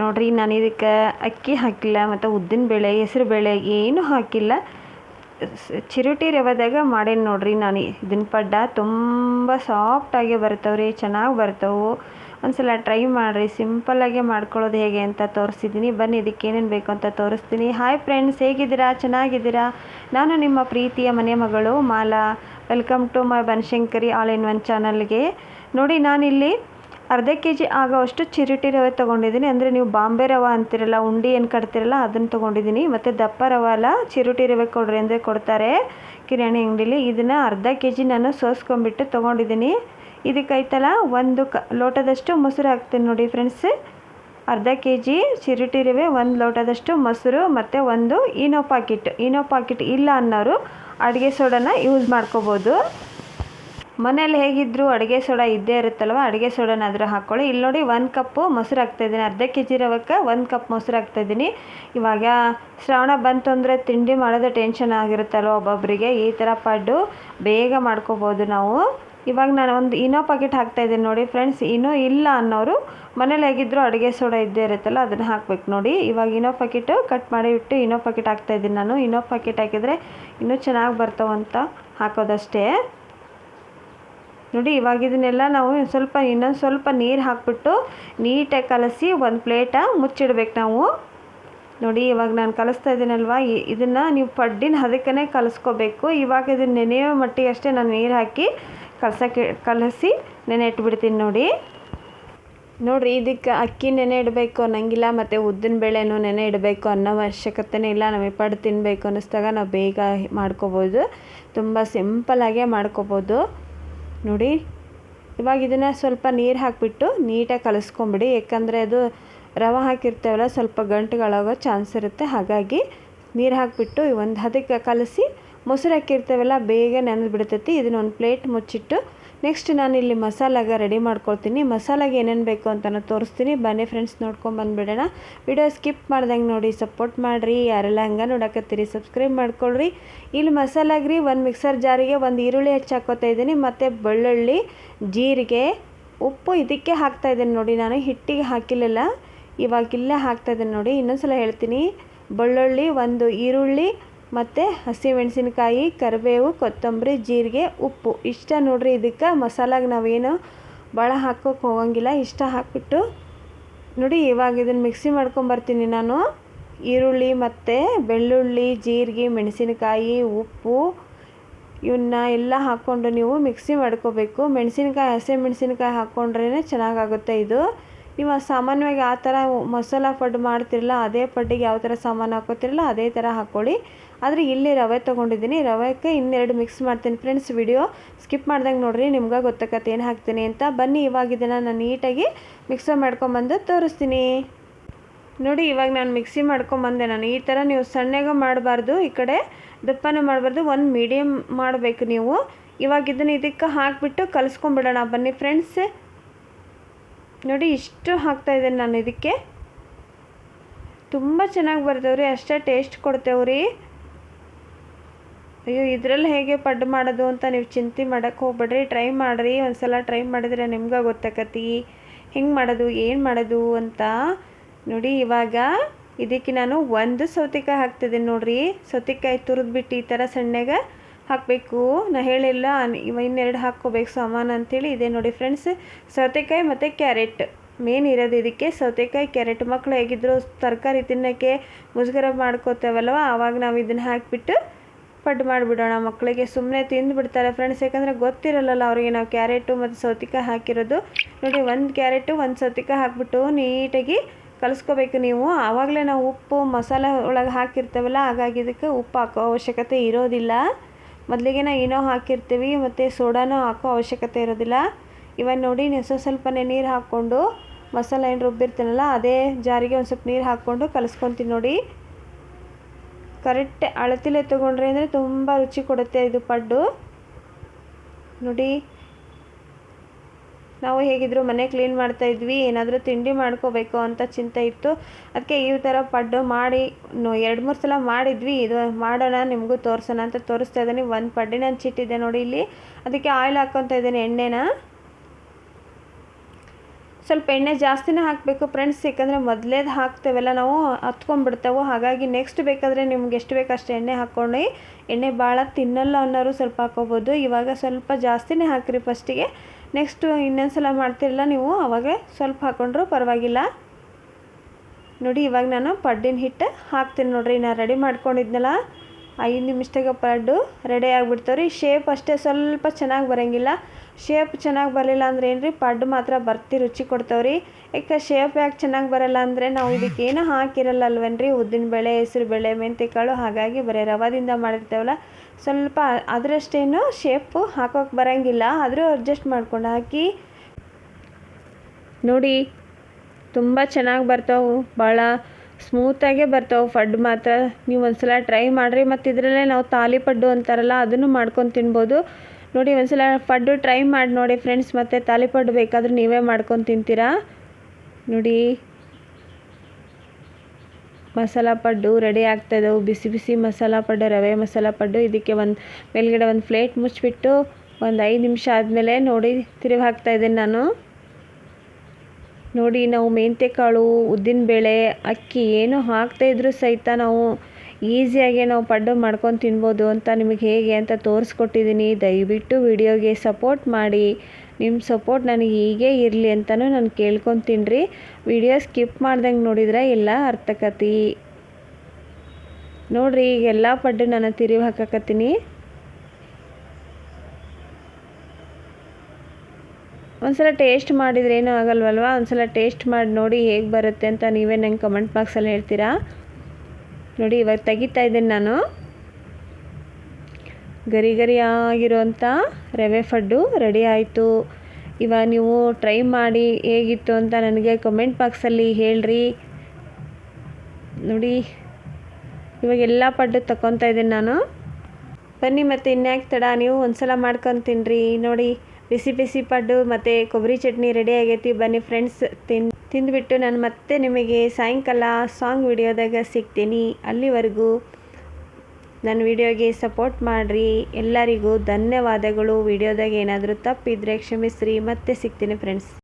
ನೋಡ್ರಿ, ನಾನು ಇದಕ್ಕೆ ಅಕ್ಕಿ ಹಾಕಿಲ್ಲ, ಮತ್ತು ಉದ್ದಿನ ಬೇಳೆ, ಹೆಸರು ಬೇಳೆ ಏನೂ ಹಾಕಿಲ್ಲ. ಚಿರುಟಿ ರವದಾಗ ಮಾಡೇನಿ ನೋಡ್ರಿ ನಾನು ಇದನ್ನ ಪಡ್ಡ ತುಂಬ ಸಾಫ್ಟಾಗಿ ಬರ್ತವೆ ಚೆನ್ನಾಗಿ ಬರ್ತವೆ. ಒಂದ್ಸಲ ಟ್ರೈ ಮಾಡಿರಿ ಸಿಂಪಲ್ಲಾಗೆ ಮಾಡ್ಕೊಳ್ಳೋದು ಹೇಗೆ ಅಂತ ತೋರಿಸಿದ್ದೀನಿ ಬನ್ನಿ, ಇದಕ್ಕೆ ಏನೇನು ಬೇಕು ಅಂತ ತೋರಿಸ್ತೀನಿ. ಹಾಯ್ ಫ್ರೆಂಡ್ಸ್ ಹೇಗಿದ್ದೀರಾ? ಚೆನ್ನಾಗಿದ್ದೀರಾ? ನಾನು ನಿಮ್ಮ ಪ್ರೀತಿಯ ಮನೆ ಮಗಳು Mala. Welcome to my Banashankari all in one ಚಾನಲ್ಗೆ ನೋಡಿ, ನಾನಿಲ್ಲಿ ಅರ್ಧ ಕೆ ಜಿ ಆಗೋವಷ್ಟು ಚಿರಿಟಿ ರವೆ ತೊಗೊಂಡಿದ್ದೀನಿ. ಅಂದರೆ ನೀವು ಬಾಂಬೆ ರವೆ ಅಂತಿರಲ್ಲ, ಉಂಡಿ ಏನು ಕಟ್ತಿರಲ್ಲ, ಅದನ್ನು ತೊಗೊಂಡಿದ್ದೀನಿ. ಮತ್ತು ದಪ್ಪ ರವೆ ಅಲ್ಲ, ಚಿರೋಟಿ ರವೆ ಕೊಡ್ರಿ ಅಂದರೆ ಕೊಡ್ತಾರೆ ಕಿರಾಣಿ ಅಂಗಡೀಲಿ. ಇದನ್ನು ಅರ್ಧ ಕೆ ಜಿ ನಾನು ಸೋಸ್ಕೊಂಬಿಟ್ಟು ತೊಗೊಂಡಿದ್ದೀನಿ. ಇದಕ್ಕೈತಲ್ಲ ಒಂದು ಕ, ಲೋಟದಷ್ಟು ಮೊಸರು ಹಾಕ್ತೀನಿ ನೋಡಿ ಫ್ರೆಂಡ್ಸ್ ಅರ್ಧ ಕೆ ಜಿ ಚಿರೋಟಿ ರವೆ, ಒಂದು ಲೋಟದಷ್ಟು ಮೊಸರು, ಮತ್ತು ಒಂದು ಇನೋ ಪಾಕಿಟ್. ಇನೋ ಪಾಕಿಟ್ ಇಲ್ಲ ಅನ್ನೋರು ಅಡುಗೆ ಸೋಡಾನ ಯೂಸ್ ಮಾಡ್ಕೋಬೋದು. ಮನೇಲಿ ಹೇಗಿದ್ರು ಅಡುಗೆ ಸೋಡಾ ಇದ್ದೇ ಇರುತ್ತಲ್ವ? ಅಡುಗೆ ಸೋಡಾನಾದರೂ ಹಾಕ್ಕೊಳ್ಳಿ ಇಲ್ಲಿ ನೋಡಿ ಒಂದು ಕಪ್ಪು ಮೊಸರು ಹಾಕ್ತಾಯಿದ್ದೀನಿ ಅರ್ಧ ಕೆ ಜಿ ರವಕ್ಕೆ ಒಂದು ಕಪ್ ಮೊಸರು ಹಾಕ್ತಾಯಿದ್ದೀನಿ ಇವಾಗ ಶ್ರಾವಣ ಬಂತು ಅಂದರೆ ತಿಂಡಿ ಮಾಡೋದು ಟೆನ್ಷನ್ ಆಗಿರುತ್ತಲ್ವ ಒಬ್ಬೊಬ್ಬರಿಗೆ ಈ ಥರ ಪಡ್ಡು ಬೇಗ ಮಾಡ್ಕೋಬೋದು ನಾವು. ಇವಾಗ ನಾನು ಒಂದು ಇನೋ ಪಾಕೆಟ್ ಹಾಕ್ತಾಯಿದ್ದೀನಿ ನೋಡಿ ಫ್ರೆಂಡ್ಸ್ ಇನ್ನೂ ಇಲ್ಲ ಅನ್ನೋರು ಮನೇಲಿ ಹೇಗಿದ್ರು ಅಡುಗೆ ಸೋಡಾ ಇದ್ದೇ ಇರುತ್ತಲ್ಲ, ಅದನ್ನು ಹಾಕ್ಬೇಕು ನೋಡಿ. ಇವಾಗ ಇನೋ ಪಾಕೆಟು ಕಟ್ ಮಾಡಿ ಬಿಟ್ಟು ಇನೋ ಪಾಕೆಟ್ ಹಾಕ್ತಾಯಿದ್ದೀನಿ ನಾನು. ಇನೋ ಪಾಕೆಟ್ ಹಾಕಿದರೆ ಇನ್ನೂ ಚೆನ್ನಾಗಿ ಬರ್ತಾವಂತ ಹಾಕೋದಷ್ಟೇ. ನೋಡಿ, ಇವಾಗ ಇದನ್ನೆಲ್ಲ ನಾವು ಸ್ವಲ್ಪ ಇನ್ನೊಂದು ಸ್ವಲ್ಪ ನೀರು ಹಾಕ್ಬಿಟ್ಟು ನೀಟಾಗಿ ಕಲಸಿ ಒಂದು ಪ್ಲೇಟ ಮುಚ್ಚಿಡ್ಬೇಕು ನಾವು. ನೋಡಿ, ಇವಾಗ ನಾನು ಕಲಿಸ್ತಾ ಇದ್ದೀನಲ್ವ? ಇದನ್ನು ನೀವು ಪಡ್ಡಿನ ಹದಕ್ಕೇ ಕಲಿಸ್ಕೋಬೇಕು. ಇವಾಗ ಇದನ್ನು ನೆನೆಯೋ ಮಟ್ಟಿಗೆ ಅಷ್ಟೇ ನಾನು ನೀರು ಹಾಕಿ ಕಲಸಕ್ಕೆ, ಕಲಸಿ ನೆನೆ ಇಟ್ಬಿಡ್ತೀನಿ ನೋಡಿ. ನೋಡಿರಿ, ಇದಕ್ಕೆ ಅಕ್ಕಿ ನೆನೆ ಇಡಬೇಕು ಅನ್ನಂಗಿಲ್ಲ, ಮತ್ತು ಉದ್ದಿನ ಬೇಳೆನೂ ನೆನೆ ಇಡಬೇಕು ಅನ್ನೋ ಅವಶ್ಯಕತೆನೇ ಇಲ್ಲ. ನಮಗೆ ಪಡ್ಡು ತಿನ್ನಬೇಕು ಅನ್ನಿಸ್ದಾಗ ನಾವು ಬೇಗ ಮಾಡ್ಕೋಬೋದು. ತುಂಬ ಸಿಂಪಲ್ಲಾಗೇ ಮಾಡ್ಕೋಬೋದು. ನೋಡಿ. ಇವಾಗ ಇದನ್ನು ಸ್ವಲ್ಪ ನೀರು ಹಾಕಿಬಿಟ್ಟು ನೀಟಾಗಿ ಕಲಿಸ್ಕೊಂಬಿಡಿ. ಯಾಕಂದರೆ ಅದು ರವೆ ಹಾಕಿರ್ತೇವಲ್ಲ, ಸ್ವಲ್ಪ ಗಂಟುಗಳಾಗೋ ಚಾನ್ಸ್ ಇರುತ್ತೆ. ಹಾಗಾಗಿ ನೀರು ಹಾಕಿಬಿಟ್ಟು ಒಂದು ಹದಕ್ಕೆ ಕಲಸಿ, ಮೊಸರು ಹಾಕಿರ್ತೇವಲ್ಲ, ಬೇಗ ನೆನೆದು ಬಿಡ್ತೈತಿ ಇದನ್ನ ಒಂದು ಪ್ಲೇಟ್ ಮುಚ್ಚಿಟ್ಟು ನೆಕ್ಸ್ಟ್ ನಾನು ಇಲ್ಲಿ ಮಸಾಲಾಗ ರೆಡಿ ಮಾಡ್ಕೊಳ್ತೀನಿ. ಮಸಾಲಾಗೆ ಏನೇನು ಬೇಕು ಅಂತ ತೋರಿಸ್ತೀನಿ. ಬನ್ನಿ ಫ್ರೆಂಡ್ಸ್ ನೋಡ್ಕೊಂಡು ಬಂದುಬಿಡೋಣ. ವಿಡಿಯೋ ಸ್ಕಿಪ್ ಮಾಡ್ದಂಗೆ ನೋಡಿ ಸಪೋರ್ಟ್ ಮಾಡಿರಿ. ಯಾರೆಲ್ಲ ಹಂಗೆ ನೋಡಕತ್ತೀರಿ ಸಬ್ಸ್ಕ್ರೈಬ್ ಮಾಡ್ಕೊಳ್ರಿ. ಇಲ್ಲಿ ಮಸಾಲಾಗ್ರಿ ಒಂದು ಮಿಕ್ಸರ್ ಜಾರಿಗೆ ಒಂದು ಈರುಳ್ಳಿ ಹೆಚ್ಚು ಹಾಕೋತಾ ಇದ್ದೀನಿ. ಮತ್ತು ಬೆಳ್ಳುಳ್ಳಿ, ಜೀರಿಗೆ, ಉಪ್ಪು ಇದಕ್ಕೆ ಹಾಕ್ತಾ ಇದ್ದೀನಿ ನೋಡಿ ನಾನು. ಹಿಟ್ಟಿಗೆ ಹಾಕಿಲ್ಲ ಇವಾಗ ಇಲ್ಲೇ ಹಾಕ್ತಾ ಇದ್ದೀನಿ ನೋಡಿ. ಇನ್ನೊಂದ್ಸಲ ಹೇಳ್ತೀನಿ. ಬೆಳ್ಳುಳ್ಳಿ, ಒಂದು ಈರುಳ್ಳಿ ಮತ್ತು ಹಸಿಮೆಣಸಿನ್ಕಾಯಿ, ಕರಿಬೇವು, ಕೊತ್ತಂಬರಿ, ಜೀರಿಗೆ, ಉಪ್ಪು. ಇಷ್ಟ ನೋಡ್ರಿ ಇದಕ್ಕೆ ಮಸಾಲಾಗ ನಾವೇನು ಭಾಳ ಹಾಕೋಕೆ ಹೋಗಂಗಿಲ್ಲ. ಇಷ್ಟ ಹಾಕ್ಬಿಟ್ಟು ನೋಡಿ ಇವಾಗ ಇದನ್ನು ಮಿಕ್ಸಿ ಮಾಡ್ಕೊಂಬರ್ತೀನಿ ನಾನು. ಈರುಳ್ಳಿ ಮತ್ತು ಬೆಳ್ಳುಳ್ಳಿ, ಜೀರಿಗೆ, ಮೆಣಸಿನಕಾಯಿ, ಉಪ್ಪು ಇವನ್ನ ಎಲ್ಲ ಹಾಕ್ಕೊಂಡು ನೀವು ಮಿಕ್ಸಿ ಮಾಡ್ಕೋಬೇಕು. ಮೆಣಸಿನ್ಕಾಯಿ ಹಸಿ ಮೆಣಸಿನ್ಕಾಯಿ ಹಾಕ್ಕೊಂಡ್ರೇ ಚೆನ್ನಾಗಾಗುತ್ತೆ ಇದು. ನೀವು ಸಾಮಾನ್ಯವಾಗಿ ಆ ಥರ ಮಸಾಲ ಪಡ್ಡು ಮಾಡ್ತಿರಲ್ಲ, ಅದೇ ಪಡ್ಡಿಗೆ ಯಾವ ಥರ ಸಾಮಾನು ಹಾಕೋತಿರಲ್ಲ, ಅದೇ ಥರ ಹಾಕ್ಕೊಳ್ಳಿ. ಆದರೆ ಇಲ್ಲಿ ರವೆ ತೊಗೊಂಡಿದ್ದೀನಿ. ರವೆಗೆ ಇನ್ನೆರಡು ಮಿಕ್ಸ್ ಮಾಡ್ತೀನಿ ಫ್ರೆಂಡ್ಸ್ ವಿಡಿಯೋ. ಸ್ಕಿಪ್ ಮಾಡ್ದಂಗೆ ನೋಡಿರಿ, ನಿಮ್ಗೆ ಗೊತ್ತಾಗತ್ತೆ ಏನು ಹಾಕ್ತೀನಿ ಅಂತ. ಬನ್ನಿ ಇವಾಗ ಇದನ್ನು ನಾನು ನೀಟಾಗಿ ಮಿಕ್ಸರ್ ಮಾಡ್ಕೊಂಬಂದು ತೋರಿಸ್ತೀನಿ. ನೋಡಿ, ಇವಾಗ ನಾನು ಮಿಕ್ಸಿ ಮಾಡ್ಕೊಂಬಂದೆ. ನಾನು ಈ ಥರ ನೀವು ಸಣ್ಣಗೆ ಮಾಡಬಾರ್ದು, ಈ ಕಡೆ ದಪ್ಪನೂ ಮಾಡಬಾರ್ದು, ಒಂದು ಮೀಡಿಯಮ್ ಮಾಡಬೇಕು ನೀವು. ಇವಾಗ ಇದನ್ನು ಇದಕ್ಕೆ ಹಾಕಿಬಿಟ್ಟು ಕಲಿಸ್ಕೊಂಬಿಡೋಣ. ಬನ್ನಿ ಫ್ರೆಂಡ್ಸ್. ನೋಡಿ, ಇಷ್ಟು ಹಾಕ್ತಾಯಿದ್ದೇನೆ ನಾನು ಇದಕ್ಕೆ. ತುಂಬ ಚೆನ್ನಾಗಿ ಬರ್ತೇವ್ರಿ, ಅಷ್ಟೇ ಟೇಸ್ಟ್ ಕೊಡ್ತೇವ್ರಿ. ಅಯ್ಯೋ, ಇದರಲ್ಲಿ ಹೇಗೆ ಪಡ್ಡು ಮಾಡೋದು ಅಂತ ನೀವು ಚಿಂತೆ ಮಾಡೋಕ್ಕೆ ಹೋಗ್ಬೇಡ್ರಿ. ಟ್ರೈ ಮಾಡಿರಿ ಒಂದು ಸಲ ಟ್ರೈ ಮಾಡಿದ್ರೆ ನಿಮ್ಗೆ ಗೊತ್ತಾಕತಿ. ಹೆಂಗೆ ಮಾಡೋದು, ಏನು ಮಾಡೋದು ಅಂತ. ನೋಡಿ, ಇವಾಗ ಇದಕ್ಕೆ ನಾನು ಒಂದು ಸೌತೆಕಾಯಿ ಹಾಕ್ತಿದ್ದೀನಿ ನೋಡ್ರಿ. ಸೌತೆಕಾಯಿ ತುರಿದ್ಬಿಟ್ಟು ಈ ಥರ ಸಣ್ಣಗೆ ಹಾಕಬೇಕು. ನಾ ಹೇಳಿಲ್ಲ ಇನ್ನೆರಡು ಹಾಕ್ಕೋಬೇಕು ಸಾಮಾನು ಅಂಥೇಳಿ ಇದೆ ನೋಡಿ ಫ್ರೆಂಡ್ಸ್ ಸೌತೆಕಾಯಿ ಮತ್ತು ಕ್ಯಾರೆಟ್. ಮೇನ್ ಇರೋದು ಇದಕ್ಕೆ ಸೌತೆಕಾಯಿ, ಕ್ಯಾರೆಟ್. ಮಕ್ಕಳು ಹೇಗಿದ್ರು ತರಕಾರಿ ತಿನ್ನೋಕ್ಕೆ ಮುಜುಗರ ಮಾಡ್ಕೋತೇವಲ್ವ? ಆವಾಗ ನಾವು ಇದನ್ನು ಹಾಕಿಬಿಟ್ಟು ಪಡ್ಡು ಮಾಡಿಬಿಡೋಣ. ಮಕ್ಕಳಿಗೆ ಸುಮ್ಮನೆ ತಿಂದುಬಿಡ್ತಾರೆ ಫ್ರೆಂಡ್ಸ್ ಯಾಕಂದರೆ ಗೊತ್ತಿರಲ್ಲ ಅವರಿಗೆ ನಾವು ಕ್ಯಾರೆಟು ಮತ್ತು ಸೌತೆಕಾಯಿ ಹಾಕಿರೋದು. ನೋಡಿ, ಒಂದು ಕ್ಯಾರೆಟು, ಒಂದು ಸೌತೆಕಾಯಿ ಹಾಕ್ಬಿಟ್ಟು ನೀಟಾಗಿ ಕಲಿಸ್ಕೋಬೇಕು ನೀವು. ಆವಾಗಲೇ ನಾವು ಉಪ್ಪು, ಮಸಾಲೆ ಒಳಗೆ ಹಾಕಿರ್ತೇವಲ್ಲ, ಹಾಗಾಗಿ ಇದಕ್ಕೆ ಉಪ್ಪು ಹಾಕೋ ಅವಶ್ಯಕತೆ ಇರೋದಿಲ್ಲ. ಮೊದಲಿಗೆ ನಾವು ಏನೋ ಹಾಕಿರ್ತೀವಿ, ಮತ್ತು ಸೋಡಾನೂ ಹಾಕೋ ಅವಶ್ಯಕತೆ ಇರೋದಿಲ್ಲ. ಇವಾಗ ನೋಡಿ ನೀವು ಸ್ವಲ್ಪ ಸ್ವಲ್ಪನೇ ನೀರು ಹಾಕ್ಕೊಂಡು ಮಸಾಲೆ ಏನು ರುಬ್ಬಿರ್ತೀನಲ್ಲ, ಅದೇ ಜಾರಿಗೆ ಒಂದು ಸ್ವಲ್ಪ ನೀರು ಹಾಕ್ಕೊಂಡು ಕಲಿಸ್ಕೊತೀನಿ ನೋಡಿ. ಕರೆಕ್ಟ್ ಅಳತಿಲೆ ತೊಗೊಂಡ್ರೆ ಅಂದರೆ ತುಂಬ ರುಚಿ ಕೊಡುತ್ತೆ ಇದು ಪಡ್ಡು. ನೋಡಿ. ನಾವು ಹೇಗಿದ್ರು ಮನೆ ಕ್ಲೀನ್ ಮಾಡ್ತಾ ಇದ್ವಿ, ಏನಾದರೂ ತಿಂಡಿ ಮಾಡ್ಕೋಬೇಕು ಅಂತ ಚಿಂತೆ ಇತ್ತು. ಅದಕ್ಕೆ ಈ ಥರ ಪಡ್ಡು ಮಾಡಿ ಎರಡು ಮೂರು ಸಲ ಮಾಡಿದ್ವಿ. ಇದು ಮಾಡೋಣ, ನಿಮಗೂ ತೋರಿಸೋಣ ಅಂತ ತೋರಿಸ್ತಾ ಇದ್ದೀನಿ. ಒಂದು ಪಡ್ಡಿ ನಾನು ಚಿಟ್ಟಿದ್ದೆ ನೋಡಿ ಇಲ್ಲಿ. ಅದಕ್ಕೆ ಆಯಿಲ್ ಹಾಕ್ಕೊತಾ ಇದ್ದೀನಿ ಎಣ್ಣೆನ. ಸ್ವಲ್ಪ ಎಣ್ಣೆ ಜಾಸ್ತಿನೇ ಹಾಕಬೇಕು ಫ್ರೆಂಡ್ಸ್ ಯಾಕಂದರೆ ಮೊದಲೇದು ಹಾಕ್ತೇವಲ್ಲ ನಾವು, ಹತ್ಕೊಂಡ್ಬಿಡ್ತಾವೆ. ಹಾಗಾಗಿ ನೆಕ್ಸ್ಟ್ ಬೇಕಾದರೆ ನಿಮ್ಗೆ ಎಷ್ಟು ಬೇಕು ಅಷ್ಟು ಎಣ್ಣೆ ಹಾಕ್ಕೊಂಡು ಎಣ್ಣೆ ಭಾಳ ತಿನ್ನಲ್ಲ ಅನ್ನೋರು ಸ್ವಲ್ಪ ಹಾಕೋಬೋದು ಇವಾಗ ಸ್ವಲ್ಪ ಜಾಸ್ತಿನೇ ಹಾಕಿರಿ ಫಸ್ಟಿಗೆ ನೆಕ್ಸ್ಟು ಇನ್ನೊಂದು ಸಲ ಮಾಡ್ತಿರಲ್ಲ ನೀವು, ಅವಾಗ ಸ್ವಲ್ಪ ಹಾಕ್ಕೊಂಡ್ರೂ ಪರವಾಗಿಲ್ಲ. ನೋಡಿ, ಇವಾಗ ನಾನು ಪಡ್ಡಿನ ಹಿಟ್ಟು ಹಾಕ್ತೀನಿ ನೋಡಿರಿ ನಾನು ರೆಡಿ ಮಾಡ್ಕೊಂಡಿದ್ನಲ್ಲ. ಐದು ನಿಮಿಷದಾಗ ಪಡ್ಡು ರೆಡಿ ಆಗಿಬಿಡ್ತಾವೆ ರೀ ಶೇಪ್ ಅಷ್ಟೇ ಸ್ವಲ್ಪ ಚೆನ್ನಾಗಿ ಬರೋಂಗಿಲ್ಲ. ಶೇಪ್ ಚೆನ್ನಾಗಿ ಬರಲಿಲ್ಲ ಅಂದ್ರೆ ಏನು ರೀ ಪಡ್ಡು ಮಾತ್ರ ಬರ್ತಿ ರುಚಿ ಕೊಡ್ತಾವ್ರಿ. ಯಾಕೆ ಶೇಪ್ ಯಾಕೆ ಚೆನ್ನಾಗಿ ಬರಲ್ಲ ಅಂದರೆ ನಾವು ಇದಕ್ಕೆ ಏನು ಹಾಕಿರಲ್ಲ ಅಲ್ವೇನ್ರಿ ಉದ್ದಿನ ಬೇಳೆ, ಹೆಸರು ಬೇಳೆ ಮೆಂತ್ಯಕಾಳು ಹಾಗಾಗಿ ಬರೀ ರವಾದಿಂದ ಮಾಡಿರ್ತೇವಲ್ಲ. ಸ್ವಲ್ಪ ಅದರಷ್ಟೇನು ಶೇಪು ಹಾಕೋಕೆ ಬರೋಂಗಿಲ್ಲ. ಆದರೂ ಅಡ್ಜಸ್ಟ್ ಮಾಡ್ಕೊಂಡು ಹಾಕಿ. ನೋಡಿ, ತುಂಬ ಚೆನ್ನಾಗಿ ಬರ್ತಾವೆ. ಭಾಳ ಸ್ಮೂತಾಗೇ ಬರ್ತಾವೆ ಫಡ್ ಮಾತ್ರ. ನೀವು ಒಂದ್ಸಲ ಟ್ರೈ ಮಾಡಿರಿ, ಮತ್ತು ಇದರಲ್ಲೇ ನಾವು ತಾಲಿಪಡ್ಡು ಅಂತಾರಲ್ಲ, ಅದನ್ನು ಮಾಡ್ಕೊಂಡು ತಿನ್ಬೋದು. ನೋಡಿ, ಒಂದ್ಸಲ ಫಡ್ಡು ಟ್ರೈ ಮಾಡಿ ನೋಡಿ ಫ್ರೆಂಡ್ಸ್ ಮತ್ತು ತಾಲಿಪಡ್ಡು ಬೇಕಾದ್ರೆ ನೀವೇ ಮಾಡ್ಕೊಂಡು ತಿಂತೀರಾ? ನೋಡಿ. ಮಸಾಲ ಪಡ್ಡು ರೆಡಿ ಆಗ್ತಾಯಿದ್ದವು ಬಿಸಿ ಬಿಸಿ ಮಸಾಲ ಪಡ್ಡು, ರವೆ ಮಸಾಲ ಪಡ್ಡು. ಇದಕ್ಕೆ ಒಂದು, ಮೇಲ್ಗಡೆ ಒಂದು ಪ್ಲೇಟ್ ಮುಚ್ಚಿಬಿಟ್ಟು ಒಂದು ಐದು ನಿಮಿಷ ಆದಮೇಲೆ ನೋಡಿ ತಿರುಗಿ ಹಾಕ್ತಾಯಿದ್ದೀನಿ ನಾನು. ನೋಡಿ, ನಾವು ಮೆಂತ್ಯಕಾಳು ಉದ್ದಿನಬೇಳೆ ಅಕ್ಕಿ ಏನು ಹಾಕ್ತಾಯಿದ್ರು ಸಹಿತ ನಾವು ಈಸಿಯಾಗಿ ನಾವು ಪಡ್ಡು ಮಾಡ್ಕೊಂಡು ತಿನ್ಬೋದು ಅಂತ ನಿಮಗೆ ಹೇಗೆ ಅಂತ ತೋರಿಸ್ಕೊಟ್ಟಿದ್ದೀನಿ. ದಯವಿಟ್ಟು ವಿಡಿಯೋಗೆ ಸಪೋರ್ಟ್ ಮಾಡಿ. ನಿಮ್ಮ ಸಪೋರ್ಟ್ ನನಗೆ ಹೀಗೆ ಇರಲಿ ಅಂತಲೂ ನಾನು ಕೇಳ್ಕೊತೀನಿ. ರೀ ವಿಡಿಯೋ ಸ್ಕಿಪ್ ಮಾಡ್ದಂಗೆ ನೋಡಿದ್ರೆ ಎಲ್ಲ ಅರ್ಥಕತಿ. ನೋಡಿರಿ ಈಗೆಲ್ಲ ಪಡ್ಡು ನಾನು ತಿರುವಿ ಹಾಕಕತ್ತೀನಿ. ಒಂದ್ಸಲ ಟೇಸ್ಟ್ ಮಾಡಿದ್ರೆ ಏನೂ ಆಗಲ್ವಲ್ವ? ಒಂದ್ಸಲ ಟೇಸ್ಟ್ ಮಾಡಿ ನೋಡಿ ಹೇಗೆ ಬರುತ್ತೆ ಅಂತ ನೀವೇ ನಂಗೆ ಕಮೆಂಟ್ ಬಾಕ್ಸಲ್ಲಿ ಹೇಳ್ತೀರಾ? ನೋಡಿ, ಇವಾಗ ತೆಗಿತಾ ಇದ್ದೀನಿ ನಾನು. ಗರಿ ಗರಿ ಆಗಿರೋಂಥ ರವೆ ಫಡ್ಡು ರೆಡಿ ಆಯಿತು. ಇವಾಗ ನೀವು ಟ್ರೈ ಮಾಡಿ ಹೇಗಿತ್ತು ಅಂತ ನನಗೆ ಕಮೆಂಟ್ ಬಾಕ್ಸಲ್ಲಿ ಹೇಳ್ರಿ. ನೋಡಿ, ಇವಾಗ ಎಲ್ಲ ಪಡ್ಡು ತಗೊತಾ ಇದ್ದೀನಿ ನಾನು. ಬನ್ನಿ ಮತ್ತು ಇನ್ಯಾಕೆ ತಡ, ನೀವು ಒಂದ್ಸಲ ಮಾಡ್ಕೊಂಡು ರೀ ನೋಡಿ ಬಿಸಿ ಬಿಸಿ ಪಡ್ಡು ಮತ್ತು ಕೊಬ್ಬರಿ ಚಟ್ನಿ ರೆಡಿ ಆಗೈತಿ. ಬನ್ನಿ ಫ್ರೆಂಡ್ಸ್ ತಿನ್, ತಿಂದುಬಿಟ್ಟು ನಾನು ಮತ್ತೆ ನಿಮಗೆ ಸಾಯಂಕಾಲ ಸಾಂಗ್ ವಿಡಿಯೋದಾಗ ಸಿಗ್ತೀನಿ. ಅಲ್ಲಿವರೆಗೂ ನನ್ನ ವಿಡಿಯೋಗೆ ಸಪೋರ್ಟ್ ಮಾಡಿರಿ. ಎಲ್ಲರಿಗೂ ಧನ್ಯವಾದಗಳು. ವಿಡಿಯೋದಾಗ ಏನಾದರೂ ತಪ್ಪಿದ್ರೆ ಕ್ಷಮಿಸ್ರಿ. ಮತ್ತೆ ಸಿಗ್ತೀನಿ ಫ್ರೆಂಡ್ಸ್